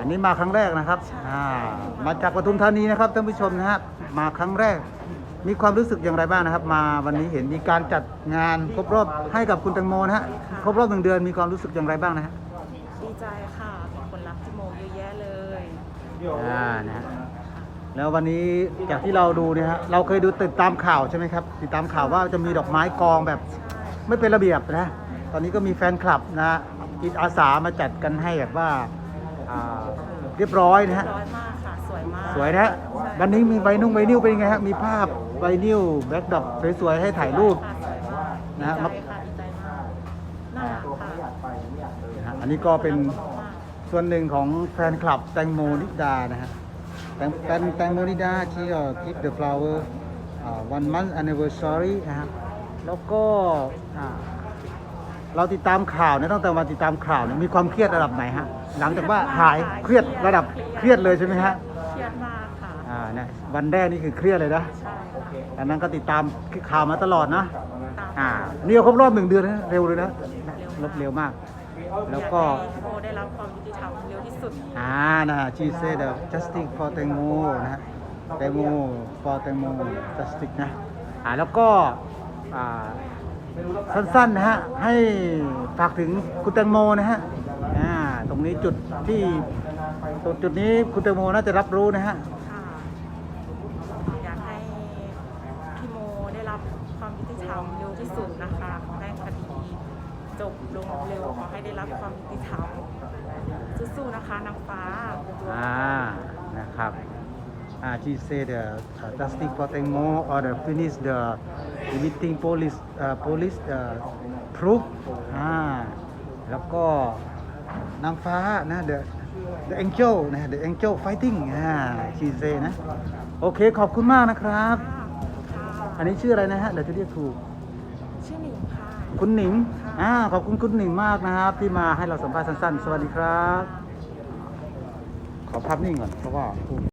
อันนี้มาครั้งแรกนะครับอ่ามาจากปทุมธานีนะครับท่านผู้ชมนะฮะมาครั้งแรก มีความรู้สึกอย่างไรบ้างนะครับ มาวันนี้เห็นมีการจัดงานครบรอบให้กับคุณแตังโมนะฮะครบรอบหนึ่งเดือนมีความรู้สึกอย่างไรบ้างนะฮะดีใจค่ะ มีคนรักจิโมเยอะแยะเลย อ่านะฮะแล้ววันนี้จากที่เราดูเนี่ยฮะเราเคยดูติดตามข่าวใช่ไหมครับติดตามข่าวว่าจะมีดอกไม้กองแบบไม่เป็นระเบียบนะ ตอนนี้ก็มีแฟนคลับนะอิตอาสามาจัดกันให้แบบว่า อ่าเรียบร้อยนะฮะ ร้อยมากค่ะ สวยมากสวยนะฮะวันนี้มีใบนุ่งใบนิ้วเป็นยังไงฮะ มีภาพใบนิ้วแบ็คดรอปสวยๆให้ถ่ายรูป ค่ะสวยมากนะฮะ ดีใจค่ะดีใจมากน่ารักค่ะนะฮะอันนี้ก็เป็นส่วนหนึ่งของแฟนคลับแตงโมนิดานะฮะ แตงแตงแตงโมนิดาที่ก็ give the flower อ่า one month anniversary นะฮะแล้วก็อ่า เราติดตามข่าวเนี่ยตั้งแต่วันติดตามข่าวเนี่ยมีความเครียดระดับไหนฮะหลังจากว่าหายเครียดระดับเครียดเลยใช่ไหมฮะเครียดมากค่ะอ่าเนี่ยวันแรกนี่คือเครียดเลยนะใช่ค่ะอันนั้นก็ติดตามข่าวมาตลอดนะตามอ่านี่ก็ครบรอบหนึ่งเดือนนะเร็วเลยนะลบเร็วมาก แล้วก็ อยาให้จิโมได้รับความยุติธรรมเร็วที่สุด อ่านะฮะ she said uh, justice for แตงโมนะฮะแตงโม for แตงโม justice นะ อ่า แล้วก็ อ่า สั้นๆนะฮะ ให้ฝากถึงคุณแตงโมนะฮะอ่าตรงนี้จุดที่ตรงจุดนี้คุณแตงโมน่าจะรับรู้นะฮะค่ะอยากให้พี่โมได้รับความยุติธรรมเร็วที่สุดนะคะ ขอให้คดีจบลงเร็ว ขอให้ได้รับความยุติธรรมสู้ๆนะคะนางฟ้า อ่านะครับอ่า she said uh, uh, justice for แตงโม or the finish the limiting police uh, police uh, proof อ่าแล้วก็นางฟ้านะ the the angel นะ the angel fighting อ่า she say นะ โอเคขอบคุณมากนะครับค่ะอันนี้ชื่ออะไรนะฮะ เดี๋ยวจะเรียกถูก ชื่อหนิงค่ะ คุณหนิงอ่าขอบคุณคุณหนิงมากนะครับ ที่มาให้เราสัมภาษณ์สั้นๆ สวัสดีครับ ขอภาพนิ่งก่อนเพราะว่า